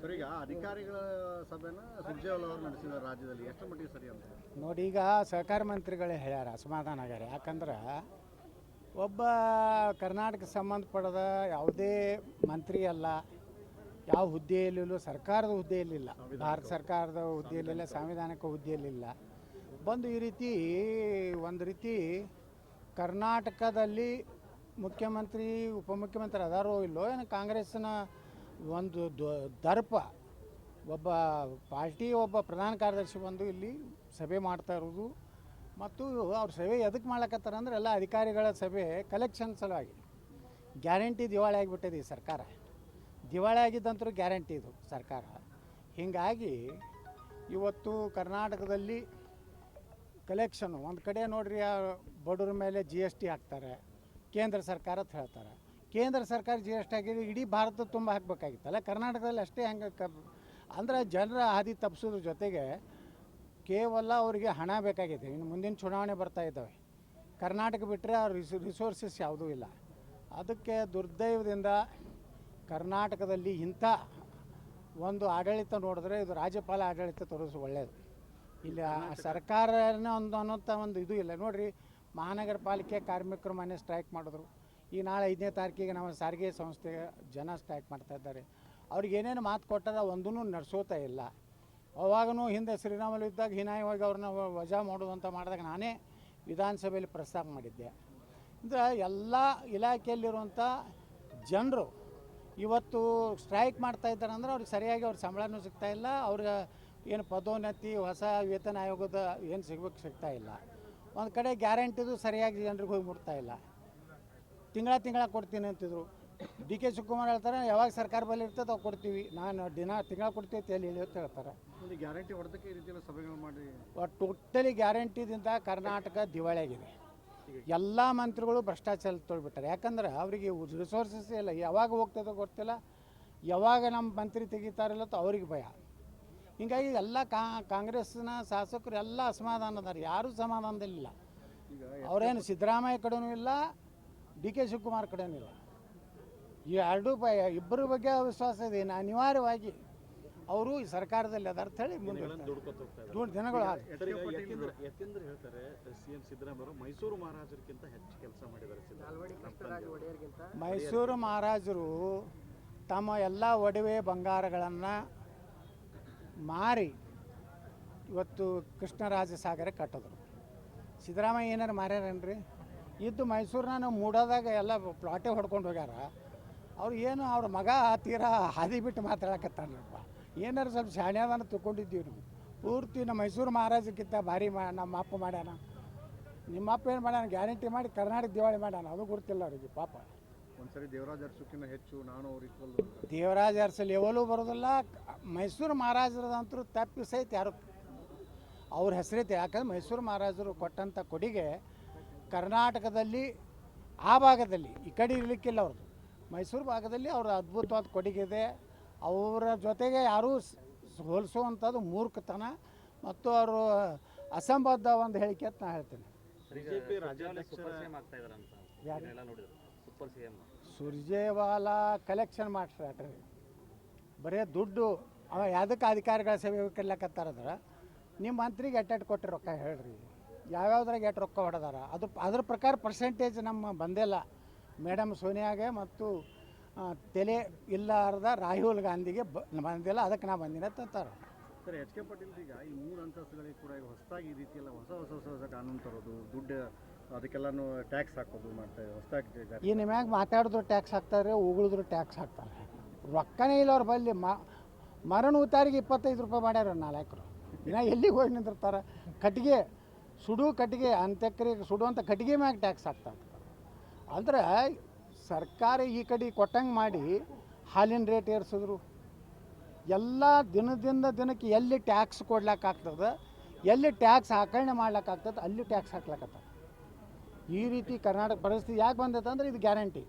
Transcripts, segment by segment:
Sir ಈಗ ಅಧಿಕಾರಿಗಳ ಸಭೆನ ಸುರ್ಜೇವಾಲ ಅವರು ನಡೆಸಿದ್ದಾರೆ ರಾಜ್ಯದಲ್ಲಿ. ಎಷ್ಟು ಮಟ್ಟಿಗೆ ಸರಿ ಅಂತ? ನೋಡಿ ಈಗ ಸಹಕಾರ ಮಂತ್ರಿಗಳೇ ಹೇಳ್ಯಾರ ಅಸಮಾಧಾನ ಆಗ್ಯಾರ. ಯಾಕಂದ್ರೆ ಒಬ್ಬ ಕರ್ನಾಟಕ ಸಂಬಂಧಪಡದ ಯಾವುದೇ ಮಂತ್ರಿ ಅಲ್ಲ ಯಾವ ಹುದ್ದೆಯಲ್ಲೂ ಸರ್ಕಾರದ ಹುದ್ದೆಯಲ್ಲಿಲ್ಲ. ಭಾರತ ಸರ್ಕಾರದ ಹುದ್ದೆಯಲ್ಲಿಲ್ಲ ಸಾಂವಿಧಾನಿಕ ಹುದ್ದೆಯಲ್ಲಿಲ್ಲ. ಬಂದು ಈ ರೀತಿ ಒಂದು ರೀತಿ ಕರ್ನಾಟಕದಲ್ಲಿ ಮುಖ್ಯಮಂತ್ರಿ ಉಪಮುಖ್ಯಮಂತ್ರಿ ಅದಾರೋ ಇಲ್ಲೋ ಏನು ಕಾಂಗ್ರೆಸ್ನ ಒಂದು ದರ್ಪ, ಒಬ್ಬ ಪಾರ್ಟಿ, ಒಬ್ಬ ಪ್ರಧಾನ ಕಾರ್ಯದರ್ಶಿ ಬಂದು ಇಲ್ಲಿ ಸಭೆ ಮಾಡ್ತಾ ಇರೋದು ಮತ್ತು ಅವ್ರ ಸಭೆ ಎದಕ್ಕೆ ಮಾಡ್ಲಕತ್ತಾರ ಅಂದ್ರೆ ಎಲ್ಲ ಅಧಿಕಾರಿಗಳ ಸಭೆ ಕಲೆಕ್ಷನ್ ಸಲುವಾಗಿ. ಗ್ಯಾರಂಟಿ ದಿವಾಳಿ ಆಗಿಬಿಟ್ಟಿದೆ ಈ ಸರ್ಕಾರ. ದಿವಾಳಿ ಆಗಿದ್ದಂತರೂ ಗ್ಯಾರಂಟಿ ಇದು ಸರ್ಕಾರ. ಹೀಗಾಗಿ ಇವತ್ತು ಕರ್ನಾಟಕದಲ್ಲಿ ಕಲೆಕ್ಷನ್ ಒಂದು ಕಡೆ ನೋಡ್ರಿ ಬಡವ್ರ ಮೇಲೆ ಜಿ ಎಸ್ ಟಿ ಹಾಕ್ತಾರೆ, ಕೇಂದ್ರ ಸರ್ಕಾರ ಹೇಳ್ತಾರೆ. ಕೇಂದ್ರ ಸರ್ಕಾರ ಜಿ ಎಸ್ ಟಿ ಹಾಕಿದ್ರೆ ಇಡೀ ಭಾರತ ತುಂಬ ಹಾಕಬೇಕಾಗಿತ್ತಲ್ಲ ಕರ್ನಾಟಕದಲ್ಲಿ ಅಷ್ಟೇ ಹಂಗೆ ಕ ಅಂದರೆ ಜನರ ಹಾದಿ ತಪ್ಪಿಸೋದ್ರ ಜೊತೆಗೆ ಕೇವಲ ಅವರಿಗೆ ಹಣ ಬೇಕಾಗಿದೆ. ಇನ್ನು ಮುಂದಿನ ಚುನಾವಣೆ ಬರ್ತಾ ಇದ್ದಾವೆ. ಕರ್ನಾಟಕ ಬಿಟ್ಟರೆ ಅವ್ರ ರಿಸ್ ರಿಸೋರ್ಸಸ್ ಯಾವುದೂ ಇಲ್ಲ. ಅದಕ್ಕೆ ದುರ್ದೈವದಿಂದ ಕರ್ನಾಟಕದಲ್ಲಿ ಇಂಥ ಒಂದು ಆಡಳಿತ ನೋಡಿದ್ರೆ ಇದು ರಾಜ್ಯಪಾಲ ಆಡಳಿತ ತೋರಿಸು ಒಳ್ಳೆಯದು ಇಲ್ಲಿ ಸರ್ಕಾರನ ಒಂದು ಅನ್ನೋಂಥ ಒಂದು ಇದು ಇಲ್ಲ. ನೋಡಿರಿ ಮಹಾನಗರ ಪಾಲಿಕೆ ಕಾರ್ಮಿಕರು ಮನೆ ಸ್ಟ್ರೈಕ್ ಮಾಡಿದ್ರು. ಈ ನಾಳೆ ಐದನೇ ತಾರೀಕಿಗೆ ನಮ್ಮ ಸಾರಿಗೆ ಸಂಸ್ಥೆ ಜನ ಸ್ಟ್ರೈಕ್ ಮಾಡ್ತಾ ಇದ್ದಾರೆ. ಅವ್ರಿಗೆ ಏನೇನು ಮಾತು ಕೊಟ್ಟಾರ ಒಂದೂ ನಡೆಸೋತಾ ಇಲ್ಲ. ಅವಾಗೂ ಹಿಂದೆ ಶ್ರೀರಾಮಲು ಇದ್ದಾಗ ಹೀನಾಯವಾಗಿ ಅವ್ರನ್ನ ವಜಾ ಮಾಡುವಂಥ ಮಾಡಿದಾಗ ನಾನೇ ವಿಧಾನಸಭೆಯಲ್ಲಿ ಪ್ರಸ್ತಾಪ ಮಾಡಿದ್ದೆ. ಅಂದರೆ ಎಲ್ಲ ಇಲಾಖೆಯಲ್ಲಿರುವಂಥ ಜನರು ಇವತ್ತು ಸ್ಟ್ರೈಕ್ ಮಾಡ್ತಾ ಇದ್ದಾರೆ ಅಂದ್ರೆ ಅವ್ರಿಗೆ ಸರಿಯಾಗಿ ಅವ್ರ ಸಂಬಳನೂ ಸಿಗ್ತಾ ಇಲ್ಲ. ಅವ್ರಿಗೆ ಏನು ಪದೋನ್ನತಿ, ಹೊಸ ವೇತನ ಆಯೋಗದ ಏನು ಸಿಗ್ಬೇಕು ಸಿಗ್ತಾ ಇಲ್ಲ. ಒಂದು ಕಡೆ ಗ್ಯಾರಂಟಿದು ಸರಿಯಾಗಿ ಜನರಿಗೆ ಹೋಗಿ ಮುಟ್ತಾ ಇಲ್ಲ. ತಿಂಗಳ ತಿಂಗಳ ಕೊಡ್ತೀನಿ ಅಂತಿದ್ರು. ಡಿ ಕೆ ಶಿವಕುಮಾರ್ ಹೇಳ್ತಾರೆ ಯಾವಾಗ ಸರ್ಕಾರ ಬಲ್ಲಿ ಇರ್ತದೆ ಅವು ಕೊಡ್ತೀವಿ. ನಾನು ದಿನ ತಿಂಗಳ ಕೊಡ್ತೀವಿ ಅಂತ ಹೇಳಿ ಅಂತ ಹೇಳ್ತಾರೆ. ಗ್ಯಾರಂಟಿ ಹೊಡೆದಕ್ಕೆ ಈ ರೀತಿಯೆಲ್ಲ ಸಭೆಗಳು ಮಾಡಿ. ಟೋಟಲಿ ಗ್ಯಾರಂಟಿದಿಂದ ಕರ್ನಾಟಕ ದಿವಾಳಿಯಾಗಿದೆ. ಎಲ್ಲ ಮಂತ್ರಿಗಳು ಭ್ರಷ್ಟಾಚಾರ ತೊಳ್ಬಿಟ್ಟಾರೆ. ಯಾಕಂದ್ರೆ ಅವರಿಗೆ ರಿಸೋರ್ಸಸ್ ಇಲ್ಲ. ಯಾವಾಗ ಹೋಗ್ತದೋ ಗೊತ್ತಿಲ್ಲ. ಯಾವಾಗ ನಮ್ಮ ಮಂತ್ರಿ ತೆಗಿತಾರಿಲ್ಲ ಅಂತ ಅವ್ರಿಗೆ ಭಯ. ಹೀಗಾಗಿ ಎಲ್ಲ ಕಾ ಕಾಂಗ್ರೆಸ್ನ ಶಾಸಕರು ಎಲ್ಲ ಅಸಮಾಧಾನ ಅದಾರೆ ಯಾರೂ ಸಮಾಧಾನದಲ್ಲಿಲ್ಲ. ಅವರೇನು ಸಿದ್ದರಾಮಯ್ಯ ಕಡೆಯೂ ಇಲ್ಲ. ಡಿ ಕೆ ಶಿವಕುಮಾರ್ ಕಡೆನಿಲ್ಲ. ಇಲ್ಲ ಈ ಎರಡೂ ಬ ಇಬ್ಬರ ಬಗ್ಗೆ ವಿಶ್ವಾಸ ಇದೆ. ಇನ್ನು ಅನಿವಾರ್ಯವಾಗಿ ಅವರು ಈ ಸರ್ಕಾರದಲ್ಲಿ ಅದರ್ಥ ಹೇಳಿ ಮುಂದೆ ದಿನಗಳು ಯಾಕೆಂದ್ರೆ ಹೇಳ್ತಾರೆ ಸಿದ್ದರಾಮಯ್ಯ ಮೈಸೂರು ಮಹಾರಾಜರಿಗಿಂತ ಹೆಚ್ಚು ಕೆಲಸ ಮಾಡಿದ್ದಾರೆ ಮೈಸೂರು ಮಹಾರಾಜರು ತಮ್ಮ ಎಲ್ಲ ಒಡವೆ ಬಂಗಾರಗಳನ್ನು ಮಾರಿ ಇವತ್ತು ಕೃಷ್ಣರಾಜ ಸಾಗರ ಕಟ್ಟಿದ್ರು. ಸಿದ್ದರಾಮಯ್ಯ ಏನಾರು ಮಾರ್ಯಾರೇನ್ರಿ? ಇದ್ದು ಮೈಸೂರನ್ನ ನಾವು ಮೂಡೋದಾಗ ಎಲ್ಲ ಪ್ಲಾಟೇ ಹೊಡ್ಕೊಂಡು ಹೋಗ್ಯಾರ. ಅವ್ರು ಏನು ಅವ್ರ ಮಗ ತೀರಾ ಹಾದಿ ಬಿಟ್ಟು ಮಾತಾಡಕತ್ತಾನಪ್ಪ ಏನಾರು ಸ್ವಲ್ಪ ಶಾಣ್ಯಾದನ ತಗೊಂಡಿದ್ದೀವಿ ನಾವು. ಪೂರ್ತಿ ನಮ್ಮ ಮೈಸೂರು ಮಹಾರಾಜಕ್ಕಿಂತ ಭಾರಿ ಮಾ ನಮ್ಮ ಅಪ್ಪ ಮಾಡ್ಯಾನ. ನಿಮ್ಮ ಅಪ್ಪ ಏನು ಮಾಡ್ಯಾನ? ಗ್ಯಾರಂಟಿ ಮಾಡಿ ಕರ್ನಾಟಕ ದಿವಾಳಿ ಮಾಡ್ಯಾನ. ಅದು ಗೊತ್ತಿಲ್ಲ ಅವ್ರಿಗೆ ಪಾಪ. ಒಂದ್ಸರಿ ದೇವರಾಜ್ ಅರಸುಕಿನ್ನ ಹೆಚ್ಚು ನಾನು ಅವ್ರ ದೇವರಾಜ ಅರಸ ಲೆವೆಲು ಬರೋದಿಲ್ಲ. ಮೈಸೂರು ಮಹಾರಾಜರದಂತರೂ ತಪ್ಪಿ ಸಹಿತ ಯಾರು ಅವ್ರ ಹೆಸರೈತೆ. ಯಾಕಂದ್ರೆ ಮೈಸೂರು ಮಹಾರಾಜರು ಕೊಟ್ಟಂಥ ಕೊಡುಗೆ ಕರ್ನಾಟಕದಲ್ಲಿ ಆ ಭಾಗದಲ್ಲಿ ಈ ಕಡೆ ಇರಲಿಕ್ಕಿಲ್ಲ ಅವ್ರದ್ದು. ಮೈಸೂರು ಭಾಗದಲ್ಲಿ ಅವ್ರ ಅದ್ಭುತವಾದ ಕೊಡುಗೆ ಇದೆ. ಅವರ ಜೊತೆಗೆ ಯಾರೂ ಹೋಲಿಸುವಂಥದ್ದು ಮೂರ್ಖತನ ಮತ್ತು ಅವರು ಅಸಂಬದ್ಧ ಒಂದು ಹೇಳಿಕೆ ಅಂತ ನಾನು ಹೇಳ್ತೀನಿ. ಸುರ್ಜೇವಾಲ ಕಲೆಕ್ಷನ್ ಮಾಡ್ಸ್ರಿ ಬರೀ ದುಡ್ಡು ಅವ ಯಾವುದಕ್ಕೆ ಅಧಿಕಾರಿಗಳ ಸೇವೆ ಕರ್ಲಕತ್ತಾರದ್ರ ನಿಮ್ಮ ಮಂತ್ರಿಗೆ ಎಟ್ಟೆಟ್ಟು ಕೊಟ್ಟು ರೊಕ್ಕ ಹೇಳ್ರಿ. ಯಾವ್ಯಾವ್ದ್ರಾಗ ಎಷ್ಟು ರೊಕ್ಕ ಹೊಡೆದಾರ? ಅದು ಅದ್ರ ಪ್ರಕಾರ ಪರ್ಸೆಂಟೇಜ್ ನಮ್ಮ ಬಂದಿಲ್ಲ. ಮೇಡಮ್ ಸೋನಿಯಾಗೆ ಮತ್ತು ತಲೆ ಇಲ್ಲಾರ್ದ ರಾಹುಲ್ ಗಾಂಧಿಗೆ ಬ ಬಂದಿಲ್ಲ ಅದಕ್ಕೆ ನಾ ಬಂದಿನ ತಂತಾರೆ ಸರ್ ಎಚ್ ಕೆ ಪಾಟೀಲ್ ಈಗ ಈ ಮೂರು ಅಂತಸ್ತುಗಳಿಗೆ ಕೂಡ ಈಗ ಹೊಸದಾಗಿ ಈ ರೀತಿ ಎಲ್ಲ ಹೊಸ ಹೊಸ ಹೊಸ ಹೊಸ ಕಾನೂನು ತರೋದು ದುಡ್ಡು ಅದಕ್ಕೆಲ್ಲಾನು ಟ್ಯಾಕ್ಸ್ ಹಾಕೋದು ಮಾಡ್ತಾರೆ ಹೊಸದಾಗಿ ಈ ನಿಮ್ಯಾಗ ಮಾತಾಡಿದ್ರು ಟ್ಯಾಕ್ಸ್ ಹಾಕ್ತಾರೆ ಉಗುಳಿದ್ರು ಟ್ಯಾಕ್ಸ್ ಹಾಕ್ತಾರೆ. ರೊಕ್ಕನೇ ಇಲ್ಲ ಅವ್ರ ಬಲ್ಲಿ ಮ ಮರಣ ಉತ್ತಾರಿಗೆ ಇಪ್ಪತ್ತೈದು ರೂಪಾಯಿ ಮಾಡ್ಯಾರ ನಾಲ್ಕರು. ದಿನ ಎಲ್ಲಿಗೆ ಹೋಗಿ ನಿಂತಿರ್ತಾರೆ ಕಟ್ಟಿಗೆ ಸುಡು ಕಟ್ಟಿಗೆ ಅಂತ್ಯಕ್ರಿಯೆಗೆ ಸುಡುವಂಥ ಕಟ್ಟಿಗೆ ಮ್ಯಾಗ ಟ್ಯಾಕ್ಸ್ ಹಾಕ್ತಾರೆ ಅಂದ್ರೆ ಸರ್ಕಾರ ಈ ಕಡೆ ಕೊಟ್ಟಂಗೆ ಮಾಡಿ ಹಾಲಿನ ರೇಟ್ ಏರಿಸಿದ್ರು. ಎಲ್ಲ ದಿನದಿಂದ ದಿನಕ್ಕೆ ಎಲ್ಲಿ ಟ್ಯಾಕ್ಸ್ ಕೊಡ್ಲಿಕ್ಕಾಗ್ತದೆ ಎಲ್ಲಿ ಟ್ಯಾಕ್ಸ್ ಆಕರಣೆ ಮಾಡ್ಲಿಕ್ಕಾಗ್ತದೆ ಅಲ್ಲಿ ಟ್ಯಾಕ್ಸ್ ಹಾಕ್ಲಕತ್ತದ ಈ ರೀತಿ ಕರ್ನಾಟಕ ಪರಿಸ್ಥಿತಿ ಯಾಕೆ ಬಂದೈತೆ ಅಂದ್ರೆ ಇದು ಗ್ಯಾರಂಟಿ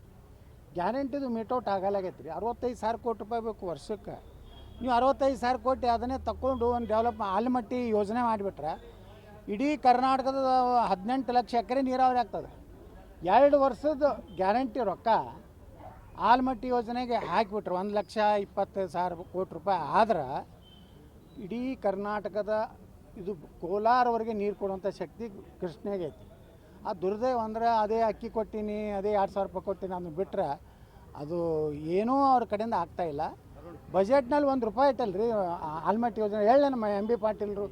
ಗ್ಯಾರಂಟಿದು ಮೀಟೌಟ್ ಆಗಲಾಗೈತೆ ರೀ ಅರವತ್ತೈದು ಸಾವಿರ ಕೋಟಿ ರೂಪಾಯಿ ಬೇಕು ವರ್ಷಕ್ಕೆ. ನೀವು ಅರವತ್ತೈದು ಸಾವಿರ ಕೋಟಿ ಅದನ್ನೇ ತಕ್ಕೊಂಡು ಒಂದು ಡೆವಲಪ್ ಆಲಮಟ್ಟಿ ಯೋಜನೆ ಮಾಡಿಬಿಟ್ರೆ ಇಡೀ ಕರ್ನಾಟಕದ ಹದಿನೆಂಟು ಲಕ್ಷ ಎಕರೆ ನೀರಾವರಿ ಆಗ್ತದೆ. ಎರಡು ವರ್ಷದ ಗ್ಯಾರಂಟಿ ರೊಕ್ಕ ಆಲ್ಮಟ್ಟಿ ಯೋಜನೆಗೆ ಹಾಕಿಬಿಟ್ರು. ಒಂದು ಲಕ್ಷ ಇಪ್ಪತ್ತು ಸಾವಿರ ಕೋಟಿ ರೂಪಾಯಿ ಆದ್ರೆ ಇಡೀ ಕರ್ನಾಟಕದ ಇದು ಕೋಲಾರವರೆಗೆ ನೀರು ಕೊಡುವಂಥ ಶಕ್ತಿ ಕೃಷ್ಣೆಗೆ ಐತಿ. ಆ ದುರ್ದೈವ ಅಂದ್ರೆ ಅದೇ ಅಕ್ಕಿ ಕೊಟ್ಟಿನಿ, ಅದೇ ಎರಡು ಸಾವಿರ ರೂಪಾಯಿ ಕೊಟ್ಟಿನಿ ಅದನ್ನು ಬಿಟ್ಟರೆ ಅದು ಏನೂ ಅವ್ರ ಕಡೆಯಿಂದ ಆಗ್ತಾ ಇಲ್ಲ. ಬಜೆಟ್ನಲ್ಲಿ ಒಂದು ರೂಪಾಯಿ ಇಟ್ಟಲ್ರಿ ಆಲ್ಮಟ್ಟಿ ಯೋಜನೆ. ಹೇಳಿ ನಮ್ಮ ಎಂ ಬಿ ಪಾಟೀಲ್ರು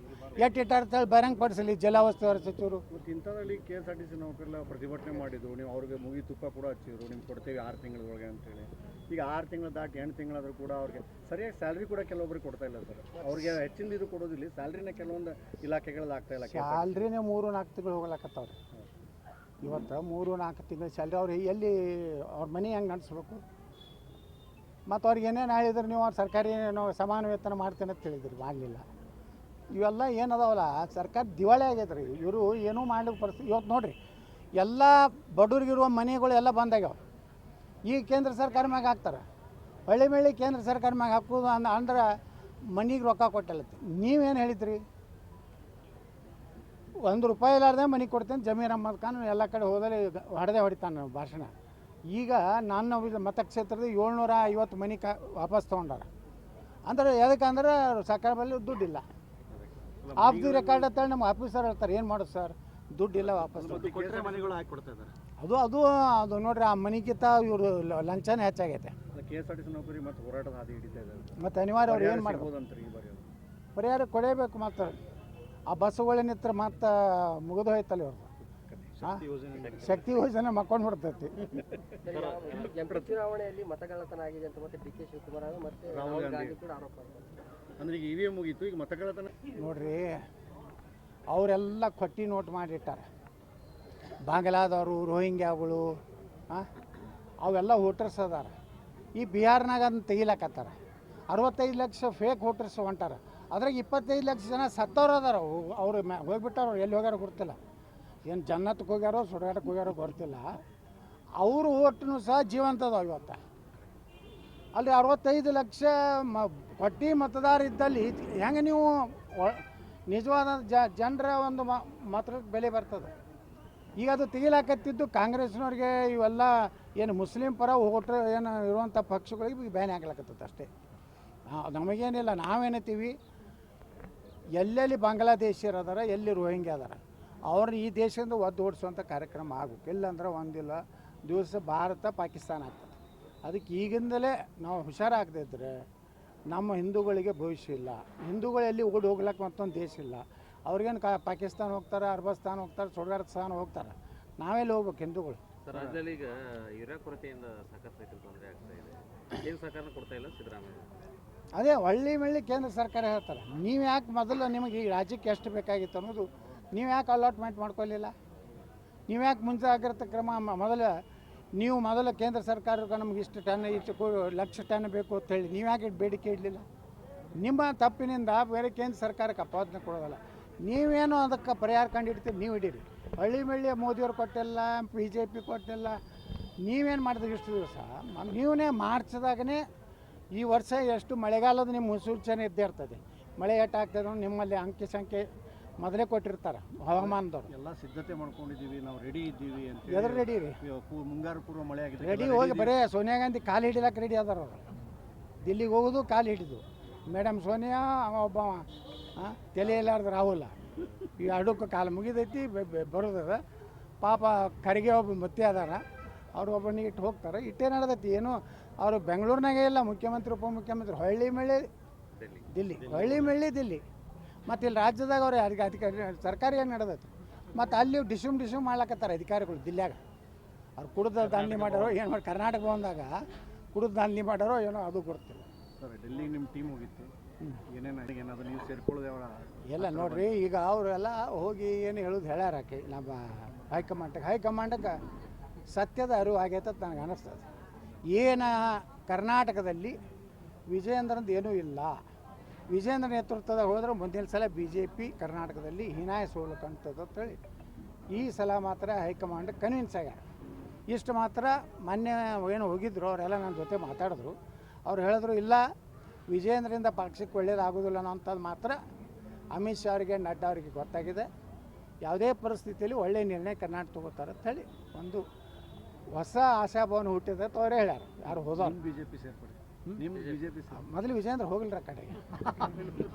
ಎಷ್ಟು ಇಟ್ಟಾರ ಹೇಳಿ ಬರಂಗ್ ಪಡಿಸಲಿ ಜಲವಸ್ತುವರ ಸಚಿವರು ಮತ್ತು ಇಂಥದ್ರಲ್ಲಿ K S R T C ನೌಕರೆಲ್ಲ ಪ್ರತಿಭಟನೆ ಮಾಡಿದ್ರು. ನೀವು ಅವ್ರಿಗೆ ಮುಗಿ ತುಪ್ಪ ಕೂಡ ಹಚ್ಚಿದ್ರು. ನಿಮ್ಗೆ ಕೊಡ್ತೇವೆ ಆರು ತಿಂಗಳೊಳಗೆ ಅಂತೇಳಿ. ಈಗ ಆರು ತಿಂಗಳು ದಾಟಿ ಎಂಟು ತಿಂಗಳಾದರೂ ಕೂಡ ಅವ್ರಿಗೆ ಸರಿಯಾಗಿ ಸ್ಯಾಲ್ರಿ ಕೂಡ ಕೆಲವೊಬ್ರಿಗೆ ಕೊಡ್ತಾ ಇಲ್ಲ ಸರ್. ಅವ್ರಿಗೆ ಹೆಚ್ಚಿನ ಇದು ಕೊಡೋದಿಲ್ಲ. ಸ್ಯಾಲ್ರಿನ ಕೆಲವೊಂದು ಇಲಾಖೆಗಳಲ್ಲಿ ಆಗ್ತಾ ಇಲ್ಲ. ಸ್ಯಾಲ್ರಿನೇ ಮೂರು ನಾಲ್ಕು ತಿಂಗಳು ಹೋಗ್ಲಾಕತ್ತವ್ರಿ. ಇವತ್ತು ಮೂರು ನಾಲ್ಕು ತಿಂಗಳು ಸ್ಯಾಲ್ರಿ ಅವ್ರು ಎಲ್ಲಿ ಅವ್ರ ಮನೆ ಹೆಂಗೆ ನಡೆಸ್ಬೇಕು? ಮತ್ತು ಅವ್ರಿಗೆ ಏನೇನು ಹೇಳಿದ್ರು ನೀವು ಅವ್ರು ಸರ್ಕಾರಿ ಏನೋ ಸಮಾನ ವೇತನ ಮಾಡ್ತೇನೆ ಅಂತ ಹೇಳಿದ್ರು. ಮಾಡಲಿಲ್ಲ ಇವೆಲ್ಲ ಏನದಾವಲ್ಲ, ಸರ್ಕಾರ ದಿವಾಳಿ ಆಗೈತೆ ರೀ ಇವರು ಏನೂ ಮಾಡ್ಲಿಕ್ಕೆ ಪರಿಸ್ಥಿತಿ ಇವತ್ತು ನೋಡಿರಿ, ಎಲ್ಲ ಬಡವ್ರಿಗಿರುವ ಮನೆಗಳು ಎಲ್ಲ ಬಂದಾಗ್ಯಾವ ಈಗ ಕೇಂದ್ರ ಸರ್ಕಾರ ಮ್ಯಾಗ ಹಾಕ್ತಾರೆ. ಹಳ್ಳಿ ಮಳಿ ಕೇಂದ್ರ ಸರ್ಕಾರ ಮ್ಯಾಗ ಹಾಕೋದು ಅಂದ, ಅಂದ್ರೆ ಮನೆಗೆ ರೊಕ್ಕ ಕೊಟ್ಟಲ್ಲತ್ತಿ. ನೀವೇನು ಹೇಳಿದ್ರಿ? ಒಂದು ರೂಪಾಯಿ ಇಲ್ಲಾರ್ದೆ ಮನೆ ಕೊಡ್ತೇನೆ ಜಮೀರ್ ಅಹ್ಮದ್ ಖಾನ್ ಎಲ್ಲ ಕಡೆ ಹೋದಲ್ಲಿ ಹೊಡೆದೇ ಹೊಡಿತಾನೆ ಭಾಷಣ. ಈಗ ನಾನು ಮತಕ್ಷೇತ್ರದ ಏಳ್ನೂರ ಐವತ್ತು ಮನೆ ಕ, ವಾಪಸ್ ತೊಗೊಂಡಾರ. ಅಂದ್ರೆ ಯಾಕಂದ್ರೆ ಸರ್ಕಾರ ಬಳಿ ದುಡ್ಡಿಲ್ಲ. ಆಫ್ ದಿ ರೆಕಾರ್ಡ್ ಅಂತ ನಮ್ಮ ಆಫೀಸರ್ ಹೇಳ್ತಾರೆ ಏನು ಮಾಡೋದು ಸರ್ ದುಡ್ಡಿಲ್ಲ ವಾಪಸ್. ಮನೆಗಳು ಹಾಕಿ ಕೊಡ್ತಾ ಇದ್ದಾರೆ ಅದು ಅದು ಅದು ನೋಡ್ರಿ ಆ ಮನಿಗಿಂತ ಇವರು ಲಂಚನೇ ಹೆಚ್ಚಾಗೈತೆ. K S R T C ನೌಕರಿ ಮತ್ತು ಹೋರಾಟದ ಹಾದಿ ಹಿಡಿತಾ ಇದ್ದಾರೆ. ಮತ್ತು ಅನಿವಾರ್ಯ ಅವ್ರು ಏನು ಪರಿಹಾರ ಮಾಡ್ಬೋದು ಈ ಬಾರಿ. ಪರಿಹಾರ ಕೊಡೇಬೇಕು ಮತ್ತೆ ಆ ಬಸ್ಸುಗಳಿನಿತ್ರ ಮತ್ತು ಮುಗಿದು ಹೋಯ್ತಲ್ಲ ಇವ್ರದ್ದು ಶಕ್ತಿ ಯೋಜನೆ ಮಕ್ಕೊಂಡು ಬಿಡ್ತೈತಿ. ಚುನಾವಣೆಯಲ್ಲಿ ಮತಗಳ್ಳತನ ಆಗಿದೆ ಅಂತ ಮತ್ತೆ ಡಿ ಕೆ ಶಿವಕುಮಾರ್ ಅವರು ಮತ್ತೆ ರಾಹುಲ್ ಗಾಂಧಿ. ಕೂಡ ಆರೋಪ ಅಂದ್ರೆ ಈಗ ಇವಿಎಂ ಮುಗೀತು, ಈಗ ಮತಗಳತನ ನೋಡ್ರಿ, ಅವರೆಲ್ಲ ಕೊಟ್ಟಿ ನೋಟ್ ಮಾಡಿಟ್ಟಾರೆ. ಬಾಂಗ್ಲಾದವರು, ರೋಹಿಂಗ್ಯಾಗಳು ಅವೆಲ್ಲ ವೋಟರ್ಸ್ ಅದಾರ. ಈ ಬಿಹಾರ್ನಾಗ ಅದನ್ನ ತೆಗಿಲಕತ್ತಾರ. ಅರವತ್ತೈದು ಲಕ್ಷ ಫೇಕ್ ವೋಟರ್ಸ್ ಹೊಂಟಾರ. ಅದ್ರಾಗ ಇಪ್ಪತ್ತೈದು ಲಕ್ಷ ಜನ ಸತ್ತವ್ರು ಅದಾರ. ಅವರು ಮ್ಯಾ, ಹೋಗ್ಬಿಟ್ಟಾರ ಎಲ್ಲಿ ಹೋಗ್ಯಾರ ಗೊತ್ತಿಲ್ಲ. ಏನು ಜನ್ನತ್ಗೆ ಹೋಗ್ಯಾರೋ ಸುಡಗಾಟಕ್ಕೆ ಹೋಗ್ಯಾರೋ ಗೊತ್ತಿಲ್ಲ. ಅವರು ಓಟ್ನು ಸಹ ಜೀವಂತದ ಇವತ್ತು. ಅಲ್ಲಿ ಅರವತ್ತೈದು ಲಕ್ಷ ಮ ಪಟ್ಟಿ ಮತದಾರ ಇದ್ದಲ್ಲಿ ಹೆಂಗೆ ನೀವು ನಿಜವಾದ ಜ, ಜನರ ಒಂದು ಮತಕ್ಕೆ ಬೆಲೆ ಬರ್ತದೆ. ಈಗ ಅದು ತೆಗಿಲಾಕತ್ತಿದ್ದು ಕಾಂಗ್ರೆಸ್ನವ್ರಿಗೆ ಇವೆಲ್ಲ ಏನು ಮುಸ್ಲಿಂ ಪರ ಓಟ್ರ್ ಏನು ಇರುವಂಥ ಪಕ್ಷಗಳಿಗೆ ಬ್ಯಾನ್ ಆಗ್ಲಾಕತ್ತದ ಅಷ್ಟೇ. ನಮಗೇನಿಲ್ಲ, ನಾವೇನತ್ತೀವಿ? ಎಲ್ಲೆಲ್ಲಿ ಬಾಂಗ್ಲಾದೇಶಿಯರು ಅದಾರ ಎಲ್ಲಿ ರೋಹಿಂಗ್ಯ ಅದಾರ ಅವ್ರನ್ನ ಈ ದೇಶದಿಂದ ಒದ್ದು ಓಡಿಸುವಂಥ ಕಾರ್ಯಕ್ರಮ ಆಗಬೇಕು ಇಲ್ಲಾಂದ್ರೆ ಒಂದಿಲ್ಲ, ದಿವಸ ಭಾರತ ಪಾಕಿಸ್ತಾನ ಆಗ್ತದೆ. ಅದಕ್ಕೆ ಈಗಿಂದಲೇ ನಾವು ಹುಷಾರಾಗದಿದ್ದರೆ ನಮ್ಮ ಹಿಂದೂಗಳಿಗೆ ಭವಿಷ್ಯ ಇಲ್ಲ. ಹಿಂದೂಗಳು ಎಲ್ಲಿ ಓಡಿ ಹೋಗ್ಲಿಕ್ಕೆ ಮತ್ತೊಂದು ದೇಶ ಇಲ್ಲ. ಅವ್ರಿಗೇನು ಕಾ ಪಾಕಿಸ್ತಾನ ಹೋಗ್ತಾರೆ ಅರ್ಬಸ್ತಾನ ಹೋಗ್ತಾರೆ ಸುಡ್ಗಾರ್ಸ್ತಾನ ಹೋಗ್ತಾರೆ? ನಾವೆಲ್ಲಿ ಹೋಗ್ಬೇಕು ಹಿಂದೂಗಳು? ಸರ್ ರಾಜ್ಯದಲ್ಲಿ ಈಗ ಯೂರಿಯಾ ಕೊರತೆಯಿಂದ ಸಾಕಷ್ಟು ರೈತರು ತೊಂದರೆ ಆಗ್ತಾ ಇದೆ. ಕೇಂದ್ರ ಸರ್ಕಾರನ ಕೊಡ್ತಾ ಇಲ್ಲ ಸಿದ್ದರಾಮಯ್ಯ. ಅದೇ ಒಳ್ಳೆ ಮಳ್ಳಿ ಕೇಂದ್ರ ಸರ್ಕಾರ ಹೇಳ್ತಾರೆ ನೀವು ಯಾಕೆ ಮೊದಲು ನಿಮಗೆ ಈ ರಾಜ್ಯಕ್ಕೆ ಎಷ್ಟು ಬೇಕಾಗಿತ್ತು ಅನ್ನೋದು ನೀವು ಯಾಕೆ ಅಲಾಟ್ಮೆಂಟ್ ಮಾಡ್ಕೊಳ್ಳಿಲ್ಲ ನೀವು ಯಾಕೆ ಮುಂಜಾಗ್ರತೆ ಕ್ರಮ ಮೊದಲು ನೀವು ಮೊದಲು ಕೇಂದ್ರ ಸರ್ಕಾರಕ್ಕೆ ನಮ್ಗೆ ಇಷ್ಟು ಟನ್, ಇಷ್ಟು ಲಕ್ಷ ಟನ್ ಬೇಕು ಅಂತ ಹೇಳಿ, ನೀವು ಯಾಕೆ ಬೇಡಿಕೆ ಇಡಲಿಲ್ಲ? ನಿಮ್ಮ ತಪ್ಪಿನಿಂದ ಬೇರೆ ಕೇಂದ್ರ ಸರ್ಕಾರಕ್ಕೆ ಅಪಾದನೆ ಕೊಡೋದಲ್ಲ. ನೀವೇನು ಅದಕ್ಕೆ ಪರಿಹಾರ ಕಂಡು ನೀವು ಇಡೀರಿ. ಹಳ್ಳಿ ಮಳ್ಳಿ ಮೋದಿಯವ್ರು ಕೊಟ್ಟಿಲ್ಲ ಬಿ ಜೆ ಪಿ ಕೊಟ್ಟಿಲ್ಲ, ನೀವೇನು ಮಾಡಿದ್ರಿ ಇಷ್ಟು ದಿವಸ? ನೀವೇ ಮಾರ್ಚ್ದಾಗನೇ ಈ ವರ್ಷ ಎಷ್ಟು ಮಳೆಗಾಲದ ನಿಮ್ಮ ಮುನ್ಸೂಚನೆ ಇದ್ದೇ ಇರ್ತದೆ. ಮಳೆ ಎಟ್ಟಾಗ್ತದೆ ನಿಮ್ಮಲ್ಲಿ ಅಂಕಿ ಸಂಖ್ಯೆ ಮೊದಲೇ ಕೊಟ್ಟಿರ್ತಾರೆ ಹವಾಮಾನದವ್ರು. ಎಲ್ಲ ಸಿದ್ಧತೆ ಮಾಡ್ಕೊಂಡಿದ್ದೀವಿ ನಾವು ರೆಡಿ ಇದ್ದೀವಿ ಅಂತ ಎದ್ರ ರೆಡಿ ರೀ. ಮುಂಗಾರು ಪೂರ್ವ ಮಳೆ ಆಗಿದೆ ರೆಡಿ ಹೋಗಿ ಬರೇ ಸೋನಿಯಾ ಗಾಂಧಿ ಕಾಲು ಹಿಡಿಲಕ್ಕೆ ರೆಡಿ ಅದಾರ ಅವರು. ದಿಲ್ಲಿಗೆ ಹೋಗೋದು ಕಾಲು ಹಿಡಿದು. ಮೇಡಮ್ ಸೋನಿಯಾ ಅವ ಒಬ್ಬ ಹಾಂ ತಲೆ ಇಲ್ಲಾರ್ದು ರಾಹುಲ. ಈ ಅಡುಕ್ಕೆ ಕಾಲು ಮುಗಿದೈತಿ ಬೆ- ಬೆ- ಬರೋದದ. ಪಾಪ ಖರ್ಗೆ ಒಬ್ಬ ಮತ್ತೆ ಅದಾರ. ಅವ್ರು ಒಬ್ಬನಿಗೆ ಇಟ್ಟು ಹೋಗ್ತಾರೆ. ಇಟ್ಟೇ ನಡೆದೈತಿ. ಏನು ಅವರು ಬೆಂಗಳೂರಿನಾಗೆ ಇಲ್ಲ ಮುಖ್ಯಮಂತ್ರಿ ಉಪಮುಖ್ಯಮಂತ್ರಿ ಹಳ್ಳಿ ಮಳ್ಳಿ ದಿಲ್ಲಿ. ಹಳ್ಳಿ ಮಳ್ಳಿ ದಿಲ್ಲಿ. ಮತ್ತು ಇಲ್ಲಿ ರಾಜ್ಯದಾಗ ಅವ್ರು ಯಾರಿಗೆ ಅಧಿಕಾರಿ ಸರ್ಕಾರಿ ಏನು ನಡೆದೈತೆ? ಮತ್ತು ಅಲ್ಲಿ ಡಿಸ್ಯೂಮ್ ಡಿಸ್ಯೂಮ್ ಮಾಡ್ಲಕತ್ತಾರೆ ಅಧಿಕಾರಿಗಳು ದಿಲ್ಯಾಗ. ಅವ್ರು ಕುಡಿದ ದಾಂಧಿ ಮಾಡ್ಯಾರೋ ಏನು ಮಾಡಿ ಕರ್ನಾಟಕ ಬಂದಾಗ ಕುಡಿದು ದಾಂಧಿ ಮಾಡ್ಯಾರೋ ಏನೋ ಅದು ಗೊತ್ತಿಲ್ಲ. ಸರ್ ಡೆಲ್ಲಿಗೆ ನಿಮ್ಮ ಟೀಮ್ ಹೋಗಿತ್ತು. ಏನೇನು ಏನಾದ್ರು ನೀವು ಸೇರ್ಕೊಳ್ಳೋದು ಎಲ್ಲ ನೋಡ್ರಿ ಈಗ ಅವರೆಲ್ಲ ಹೋಗಿ ಏನು ಹೇಳೋದು ಹೇಳ್ಯಾರ ಆಕೆ ನಮ್ಮ ಹೈಕಮಾಂಡಕ್ಕೆ ಹೈಕಮಾಂಡಕ್ಕೆ ಸತ್ಯದ ಅರಿವು ಆಗೈತೆ ಅಂತ ನನಗೆ ಅನ್ನಿಸ್ತದೆ ಏನು ಕರ್ನಾಟಕದಲ್ಲಿ ವಿಜಯೇಂದ್ರಂದು ಏನೂ ಇಲ್ಲ. ವಿಜಯೇಂದ್ರ ನೇತೃತ್ವದಾಗ ಹೋದರೆ ಮುಂದಿನ ಸಲ ಬಿ ಜೆ ಪಿ ಕರ್ನಾಟಕದಲ್ಲಿ ಹೀನಾಯ ಸೋಲು ಕಾಣ್ತದೆ ಅಂತೇಳಿ ಈ ಸಲ ಮಾತ್ರ ಹೈಕಮಾಂಡ್ ಕನ್ವಿನ್ಸ್ ಆಗ್ಯಾರ. ಇಷ್ಟು ಮಾತ್ರ ಮೊನ್ನೆ ಏನು ಹೋಗಿದ್ರು, ಅವರೆಲ್ಲ ನನ್ನ ಜೊತೆ ಮಾತಾಡಿದ್ರು. ಅವ್ರು ಹೇಳಿದ್ರು, ಇಲ್ಲ ವಿಜೇಂದ್ರಿಂದ ಪಕ್ಷಕ್ಕೆ ಒಳ್ಳೇದಾಗೋದಿಲ್ಲ ಅನ್ನೋಂಥದ್ದು ಮಾತ್ರ ಅಮಿತ್ ಶಾ ಅವರಿಗೆ ನಡ್ಡಾ ಅವರಿಗೆ ಗೊತ್ತಾಗಿದೆ. ಯಾವುದೇ ಪರಿಸ್ಥಿತಿಯಲ್ಲಿ ಒಳ್ಳೆಯ ನಿರ್ಣಯ ಕರ್ನಾಟಕ ತಗೋತಾರೆ ಹೇಳಿ ಒಂದು ಹೊಸ ಆಶಾಭವನ ಹುಟ್ಟಿದೆ ಅಂತ ಅವರೇ ಹೇಳ್ಯಾರ. ಯಾರು ಹೋದವ್ರು. ಬಿ ಜೆ ಪಿ ಸೇರ್ಪಡೆ. ನಿಮ್ಮ ಬಿಜೆಪಿ ಮೊದಲು ವಿಜಯೇಂದ್ರ ಹೋಗಿಲ್ರ ಕಡೆಗೆ.